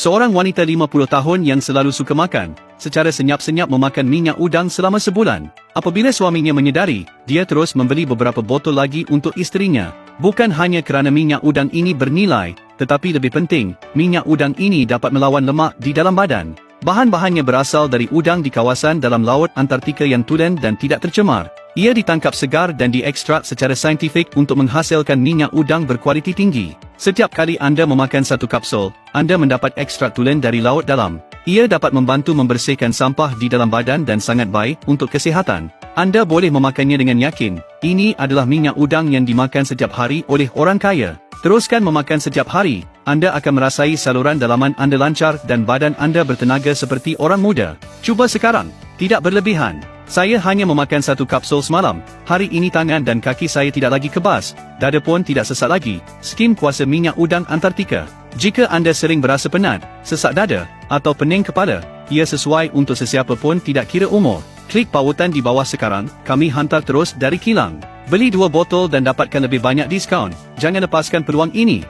Seorang wanita 50 tahun yang selalu suka makan, secara senyap-senyap memakan minyak udang selama sebulan. Apabila suaminya menyedari, dia terus membeli beberapa botol lagi untuk isterinya. Bukan hanya kerana minyak udang ini bernilai, tetapi lebih penting, minyak udang ini dapat melawan lemak di dalam badan. Bahan-bahannya berasal dari udang di kawasan dalam laut Antartika yang tulen dan tidak tercemar. Ia ditangkap segar dan diekstrak secara saintifik untuk menghasilkan minyak udang berkualiti tinggi. Setiap kali anda memakan satu kapsul, anda mendapat ekstrak tulen dari laut dalam. Ia dapat membantu membersihkan sampah di dalam badan dan sangat baik untuk kesihatan. Anda boleh memakannya dengan yakin. Ini adalah minyak udang yang dimakan setiap hari oleh orang kaya. Teruskan memakan setiap hari, anda akan merasai saluran dalaman anda lancar dan badan anda bertenaga seperti orang muda. Cuba sekarang, tidak berlebihan. Saya hanya memakan satu kapsul semalam. Hari ini tangan dan kaki saya tidak lagi kebas. Dada pun tidak sesak lagi. Skim kuasa minyak udang Antartika. Jika anda sering berasa penat, sesak dada, atau pening kepala, ia sesuai untuk sesiapa pun tidak kira umur. Klik pautan di bawah sekarang, kami hantar terus dari kilang. Beli dua botol dan dapatkan lebih banyak diskaun. Jangan lepaskan peluang ini.